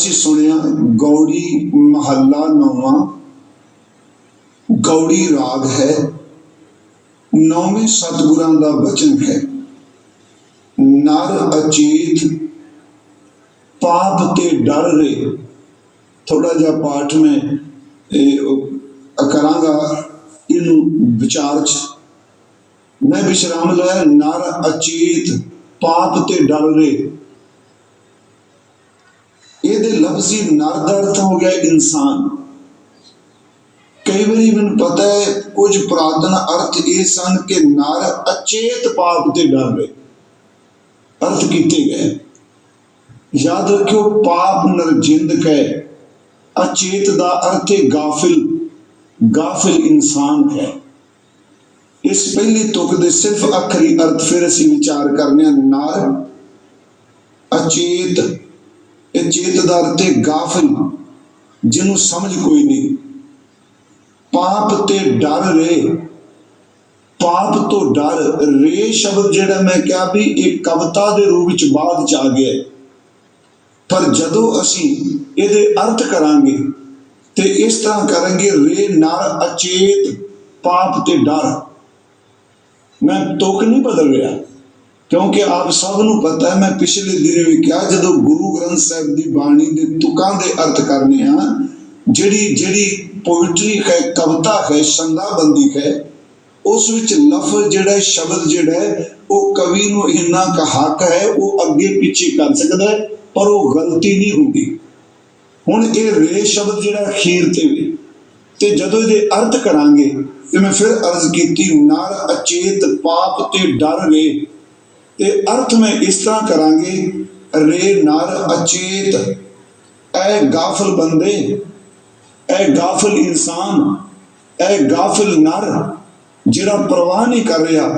ਅਸੀਂ ਸੁਣਿਆ ਗੌੜੀ ਮਹੱਲਾ ਨੌਵਾਂ ਗੌੜੀ ਰਾਗ ਹੈ ਨੌਵੇਂ ਸਤਿਗੁਰਾਂ ਦਾ ਬਚਨ ਹੈ। ਨਰ ਅਚੇਤ ਪਾਪ ਤੇ ਡਰ ਰੇ। ਥੋੜਾ ਜਿਹਾ ਪਾਠ ਮੈਂ ਇਹ, ਕਰਾਂਗਾ ਇਹਨੂੰ ਵਿਚਾਰ ਚ। ਮੈਂ ਵਿਸ਼ਰਾਮ ਲਿਆ ਨਰ ਅਚੇਤ ਪਾਪ ਤੇ ਡਰ ਰੇ। ਇਹਦੇ ਨਰ ਦਾ ਅਰਥ ਹੋ ਗਿਆ ਇਨਸਾਨ। ਕਈ ਵਾਰੀ ਮੈਨੂੰ ਪਤਾ ਹੈ, ਕੁਝ ਪੁਰਾਤਨ ਅਰਥ ਇਹ ਸਨ ਕਿ ਨਰ ਅਚੇਤ ਪਾਪ ਤੇ ਡਰ ਰੇ ਅਰਥ ਕੀਤੇ ਗਏ। ਯਾਦ ਰੱਖਿਓ, ਪਾਪ ਨਰਜਿੰਦ ਕੈ, ਅਚੇਤ ਦਾ ਅਰਥ ਹੈ ਗਾਫਿਲ ਗਾਫਿਲ ਇਨਸਾਨ ਹੈ। ਇਸ ਪਹਿਲੀ ਤੁਕ ਦੇ ਸਿਰਫ ਅਖਰੀ ਅਰਥ ਫਿਰ ਅਸੀਂ ਵਿਚਾਰ ਕਰਨੇ ਆ ਨਰ ਅਚੇਤ ਇਹ ਚੇਤ ਦਾ ਤੇ ਹੈ ਜਿਹਨੂੰ ਸਮਝ ਕੋਈ ਨਹੀਂ। ਪਾਪ ਤੇ ਡਰ ਰੇ। ਪਾਪ ਤੋਂ ਡਰ ਰੇ ਸ਼ਬਦ ਜਿਹੜਾ ਮੈਂ ਕਿਹਾ ਵੀ ਇਹ ਕਵਿਤਾ ਦੇ ਰੂਪ ਵਿੱਚ ਬਾਅਦ ਚ ਆ ਗਿਆ। ਪਰ ਜਦੋਂ ਅਸੀਂ ਇਹਦੇ ਅਰਥ ਕਰਾਂਗੇ ਤੇ ਇਸ ਤਰ੍ਹਾਂ ਕਰਾਂਗੇ, ਰੇ ਨਰ ਅਚੇਤ ਪਾਪ ਤੇ ਡਰ। ਮੈਂ ਤੁਕ ਨਹੀਂ ਬਦਲ ਰਿਹਾ। ਕਿਉਂਕਿ ਆਪ ਸਭ ਨੂੰ ਪਤਾ ਹੈ ਮੈਂ ਪਿਛਲੇ ਦਿਨ ਵੀ ਕਿਹਾ ਜਦੋਂ ਗੁਰੂ ਗ੍ਰੰਥ ਸਾਹਿਬ ਦੀ ਬਾਣੀ ਦੇ ਤੁਕਾਂ ਦੇ ਅਰਥ ਕਰਨੇ ਆ ਜਿਹੜੀ ਜਿਹੜੀ ਪੋਇਟਰੀ ਹੈ ਕਵਿਤਾ ਹੈ ਸੰਦਾਬੰਦੀ ਹੈ ਉਸ ਵਿੱਚ ਲਫ਼ਜ਼ ਜਿਹੜਾ ਸ਼ਬਦ ਜਿਹੜਾ ਹੈ, ਉਹ ਕਵੀ ਨੂੰ ਇੰਨਾ ਕਹਾਕ ਹੈ ਉਹ ਅੱਗੇ ਪਿੱਛੇ ਕਰ ਸਕਦਾ ਹੈ ਪਰ ਉਹ ਗਲਤੀ ਨਹੀਂ ਹੁੰਦੀ। ਹੁਣ ਇਹ ਰੇ ਸ਼ਬਦ ਜਿਹੜਾ ਅਖੀਰ ਤੇ ਵੀ ਤੇ ਜਦੋਂ ਇਹਦੇ ਅਰਥ ਕਰਾਂਗੇ ਤੇ ਮੈਂ ਫਿਰ ਅਰਜ਼ ਕੀਤੀ ਨਰ ਅਚੇਤ ਪਾਪ ਤੇ ਡਰ ਰੇ ਤੇ ਅਰਥ ਮੈਂ ਇਸ ਤਰ੍ਹਾਂ ਕਰਾਂਗੇ, ਰੇ ਨਰ ਅਚੇਤ। ਐ ਗਾਫਲ ਬੰਦੇ, ਐ ਗਾਫਲ ਇਨਸਾਨ, ਐ ਗਾਫਲ ਨਰ, ਜਿਹੜਾ ਪਰਵਾਹ ਨਹੀਂ ਕਰ ਰਿਹਾ,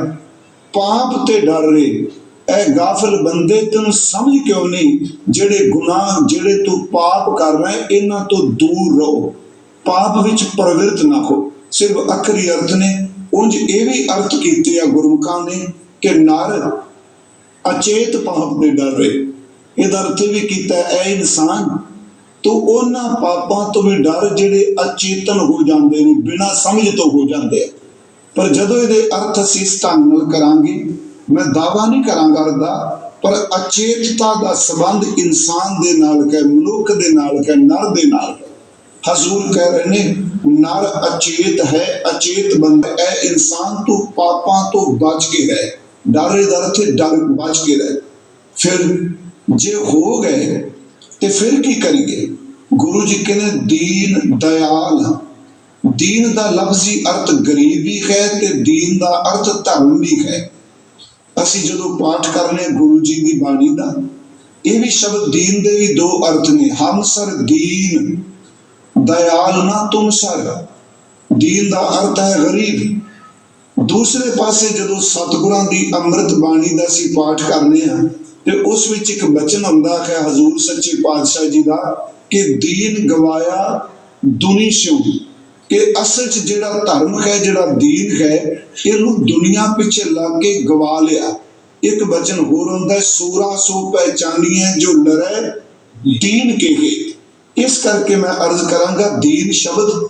ਪਾਪ ਤੇ ਡਰ ਰਹੇ। ਐ ਗਾਫਲ ਬੰਦੇ ਤੈਨੂੰ ਸਮਝ ਕਿਉਂ ਨਹੀਂ, ਜਿਹੜੇ ਗੁਨਾਹ, ਜਿਹੜੇ ਤੂੰ ਪਾਪ ਕਰ ਰਿਹਾ, ਇਹਨਾਂ ਤੋਂ ਦੂਰ ਰਹੋ। ਪਾਪ ਵਿੱਚ ਪ੍ਰਵਿਰਤ ਨਾ ਹੋ। ਸਿਰਫ ਅਖਰੀ ਅਰਥ ਨੇ। ਉਂਝ ਇਹ ਵੀ ਅਰਥ ਕੀਤੇ ਆ ਗੁਰਮੁਖਾਂ ਨੇ ਕਿ ਨਰ ਅਚੇਤ ਪਾਪ ਦੇ ਡਰ ਰਹੇ। ਇਹਦਾ ਅਰਥ ਵੀ ਕੀਤਾ, ਐ ਇਨਸਾਨ, ਤੂੰ ਉਹਨਾਂ ਪਾਪਾਂ ਤੋਂ ਵੀ ਡਰ ਜਿਹੜੇ ਅਚੇਤਨ ਹੋ ਜਾਂਦੇ ਨੇ, ਬਿਨਾਂ ਸਮਝ ਤੋਂ ਹੋ ਜਾਂਦੇ ਆ। ਪਰ ਜਦੋਂ ਇਹਦੇ ਅਰਥ ਅਸੀਂ ਢੰਗ ਨਾਲ ਕਰਾਂਗੇ, ਮੈਂ ਦਾਵਾ ਨਹੀਂ ਕਰਾਂਗਾ ਦਾ ਪਰ ਅਚੇਤਤਾ ਦਾ ਸੰਬੰਧ ਇਨਸਾਨ ਦੇ ਨਾਲ ਹੈ, ਮਨੁੱਖ ਦੇ ਨਾਲ ਹੈ, ਨਰ ਦੇ ਨਾਲ ਹੈ। ਹਜ਼ੂਰ ਕਹਿ ਰਹੇ ਨੇ, ਨਰ ਅਚੇਤ ਹੈ, ਅਚੇਤ ਬੰਦਾ ਹੈ ਇਨਸਾਨ ਤੂੰ ਪਾਪਾਂ ਤੋਂ ਬਚ ਕੇ ਰਹਿ ਡਰੇ ਦਰ ਤੇ ਡਰ ਬਚ ਕੇ ਰਹਿ। ਫਿਰ ਜੇ ਹੋ ਗਏ ਤੇ ਫਿਰ ਕੀ ਕਰੀਏ? ਗੁਰੂ ਜੀ ਕਹਿੰਦੇ, ਦੀਨ ਦਇਆਲ ਦੀਨ ਦਾ ਲਫ਼ਜ਼ੀ ਅਰਥ ਗਰੀਬ ਹੈ ਤੇ ਦੀਨ ਦਾ ਅਰਥ ਧਰਮ ਵੀ ਹੈ। ਅਸੀਂ ਜਦੋਂ ਪਾਠ ਕਰਨੇ ਗੁਰੂ ਜੀ ਦੀ ਬਾਣੀ ਦਾ, ਇਹ ਵੀ ਸ਼ਬਦ ਦੀਨ ਦੇ ਵੀ ਦੋ ਅਰਥ ਨੇ। ਹਮ ਸਰ ਦੀਨ, ਦਇਆਲ ਨਾ ਤੁਮ ਸਰ। ਦੀਨ ਦਾ ਅਰਥ ਹੈ ਗਰੀਬ। ਦੂਸਰੇ ਪਾਸੇ ਜਦੋਂ ਸਤਿਗੁਰਾਂ ਦੀ ਅੰਮ੍ਰਿਤ ਬਾਣੀ ਦਾ ਅਸੀਂ ਪਾਠ ਕਰਨੇ ਆ, ਤੇ ਉਸ ਵਿੱਚ ਇੱਕ ਬਚਨ ਆਉਂਦਾ ਹੈ ਹਜ਼ੂਰ ਸੱਚੇ ਪਾਤਸ਼ਾਹ ਜੀ ਦਾ ਕਿ ਦੀਨ ਗਵਾਇਆ ਦੁਨੀ ਸਿਉ। ਕਿ ਅਸਲ 'ਚ ਜਿਹੜਾ ਧਰਮ ਹੈ, ਜਿਹੜਾ ਦੀਨ ਹੈ, ਇਹਨੂੰ ਦੁਨੀਆ ਪਿੱਛੇ ਲੱਗ ਕੇ ਗਵਾ ਲਿਆ। ਇੱਕ ਬਚਨ ਹੋਰ ਹੁੰਦਾ ਹੈ, ਸੂਰਾ ਸੋ ਪਹਿਚਾਨੀਏ ਜੋ ਲਰੇ ਦੀਨ ਕੇ ਹੈ ਇਸ ਕਰਕੇ ਮੈਂ ਅਰਜ਼ ਕਰਾਂਗਾ, ਦੀਨ ਸ਼ਬਦ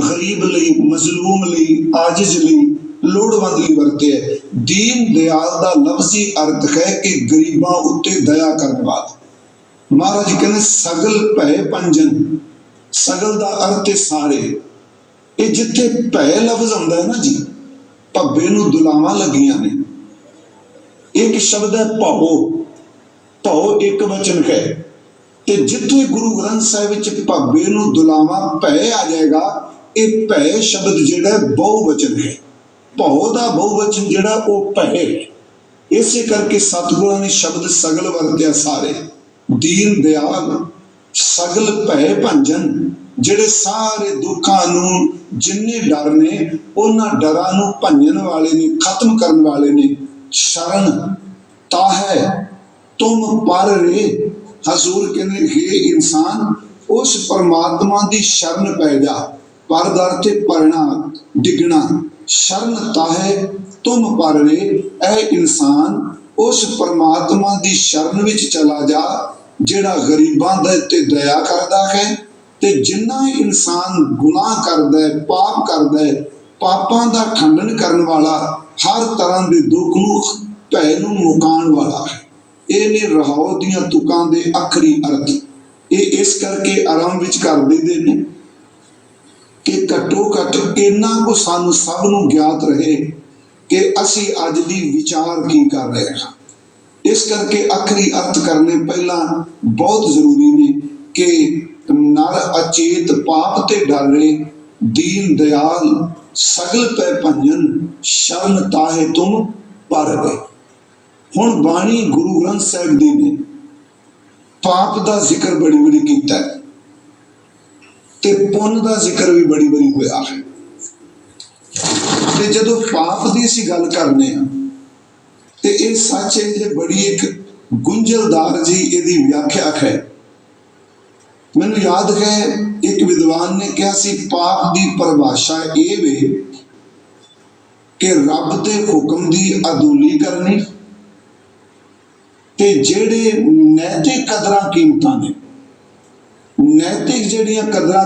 ਗਰੀਬ ਲਈ, ਮਜ਼ਲੂਮ ਲਈ, ਆਜਿਜ਼ ਲਈ, ਲੋੜਵੰਦ ਲਈ ਵਰਤਿਆ ਹੈ। ਦੀਨ ਦਿਆਲ ਦਾ ਲਫ਼ਜ਼ੀ ਅਰਥ ਹੈ ਕਿ ਗਰੀਬਾਂ ਉੱਤੇ ਦਇਆ ਕਰਨ ਵਾਲਾ। ਮਹਾਰਾਜ ਕਹਿੰਦੇ, ਸਗਲ ਭੈ ਪੰਜਨ, ਸਗਲ ਦਾ ਅਰਥ ਹੈ ਸਾਰੇ। ਇਹ ਜਿੱਥੇ ਭੈ ਲਫ਼ਜ਼ ਆਉਂਦਾ ਹੈ ਨਾ ਜੀ, ਭੱਬੇ ਨੂੰ ਦੁਲਾਵਾਂ ਲੱਗੀਆਂ ਨੇ। ਇੱਕ ਸ਼ਬਦ ਹੈ ਭਉ। ਭਾਉ ਇੱਕ ਵਚਨ ਹੈ। ਤੇ ਜਿੱਥੇ ਗੁਰੂ ਗ੍ਰੰਥ ਸਾਹਿਬ ਵਿੱਚ ਭਾਬੇ ਨੂੰ ਦੁਲਾਵਾਂ ਭੈ ਆ ਜਾਏਗਾ ਇਹ ਭੈ ਸ਼ਬਦ ਜਿਹੜਾ ਬਹੁਵਚਨ ਹੈ। ਭਉ ਦਾ ਬਹੁਵਚਨ ਜਿਹੜਾ, ਉਹ ਭੈ ਹੈ। ਇਸੇ ਕਰਕੇ ਸਤਿਗੁਰਾਂ ਨੇ ਸ਼ਬਦ ਸਗਲ ਵਰਤਿਆ ਸਾਰੇ। ਦੀਨ, ਦਿਆਲ, ਸਗਲ, ਭੈ, ਭੰਜਨ, ਜਿਹੜੇ ਸਾਰੇ ਦੁੱਖਾਂ ਨੂੰ ਜਿੰਨੇ ਡਰ ਨੇ, ਉਹਨਾਂ ਡਰਾਂ ਨੂੰ ਭੰਜਨ ਵਾਲੇ ਨੇ, ਖਤਮ ਕਰਨ ਵਾਲੇ ਨੇ। ਸ਼ਰਨ ਤਾ ਹੈ ਤੁਮ ਪਰ ਰੇ। ਹਜ਼ੂਰ ਕਹਿੰਦੇ, ਹੈ ਇਨਸਾਨ, ਉਸ ਪਰਮਾਤਮਾ ਦੀ ਸ਼ਰਨ ਪੈ ਜਾ। ਪਰ ਦਰ ਤੇ ਪਰਣਾ ਡਿਗਣਾ, ਸ਼ਰਨ ਤਾ ਤੁਮ ਪਰ ਰੇ ਇਨਸਾਨ, ਉਸ ਪਰਮਾਤਮਾ ਦੀ ਸ਼ਰਨ ਵਿੱਚ ਚਲਾ ਜਾ, ਜਿਹੜਾ ਗਰੀਬਾਂ ਦੇ ਤੇ ਦਇਆ ਕਰਦਾ ਹੈ ਤੇ ਜਿੰਨਾ ਇਨਸਾਨ ਗੁਨਾਹ ਕਰਦਾ ਹੈ, ਪਾਪ ਕਰਦਾ ਹੈ, ਪਾਪਾਂ ਦਾ ਖੰਡਨ ਕਰਨ ਵਾਲਾ, ਹਰ ਤਰ੍ਹਾਂ ਦੇ ਦੁੱਖ ਨੂੰ ਭੈ ਨੂੰ ਮੁਕਾਉਣ ਵਾਲਾ ਹੈ। ਇਹ ਨੇ ਰਹਾਉ ਦੀਆਂ ਤੁਕਾਂ ਦੇ ਆਖਰੀ ਅਰਥ। ਇਹ ਇਸ ਕਰਕੇ ਆਰੰਭ ਵਿੱਚ ਕਰ ਦਿੰਦੇ ਨੇ ਕਿ ਘੱਟੋ ਘੱਟ ਇੰਨਾ ਕੋ ਸਾਨੂੰ ਸਭ ਨੂੰ ਗਿਆਤ ਰਹੇ ਕਿ ਅਸੀਂ ਅੱਜ ਦੀ ਵਿਚਾਰ ਕੀ ਕਰ ਰਹੇ ਹਾਂ। ਇਸ ਕਰਕੇ ਆਖਰੀ ਅਰਥ ਕਰਨੇ ਪਹਿਲਾਂ ਬਹੁਤ ਜ਼ਰੂਰੀ ਨੇ ਕਿ ਨਰ ਅਚੇਤ ਪਾਪ ਤੇ ਡਰੇ ਦੀਨ ਦਿਆਲ ਸਗਲ ਪੈ ਭੰਜਨ, ਸ਼ਰਨ ਤਾਹੇ ਤੁਮ ਪਰ ਗਏ ਹੁਣ ਬਾਣੀ ਗੁਰੂ ਗ੍ਰੰਥ ਸਾਹਿਬ ਦੀ ਨੇ ਪਾਪ ਦਾ ਜ਼ਿਕਰ ਬੜੀ ਬੜੀ ਕੀਤਾ ਹੈ। ਤੇ ਪੁੰਨ ਦਾ ਜ਼ਿਕਰ ਵੀ ਬੜੀ ਬੜੀ ਹੋਇਆ ਹੈ। ਤੇ ਜਦੋਂ ਪਾਪ ਦੀ ਅਸੀਂ ਗੱਲ ਕਰਨੇ ਆ, ਤੇ ਇਹ ਸੱਚ ਹੈ ਜੇ ਬੜੀ ਇੱਕ ਗੁੰਝਲਦਾਰ ਜੀ ਇਹਦੀ ਵਿਆਖਿਆ ਹੈ। ਮੈਨੂੰ ਯਾਦ ਹੈ, ਇੱਕ ਵਿਦਵਾਨ ਨੇ ਕਿਹਾ ਸੀ, ਪਾਪ ਦੀ ਪਰਿਭਾਸ਼ਾ ਇਹ ਵੇ ਕਿ ਰੱਬ ਦੇ ਹੁਕਮ ਦੀ ਅਦੂਲੀ ਕਰਨੀ ਤੇ ਜਿਹੜੇ ਨੈਤਿਕ ਕਦਰਾਂ ਕੀਮਤਾਂ ਨੇ, ਨੈਤਿਕ ਜਿਹੜੀਆਂ ਕਦਰਾਂ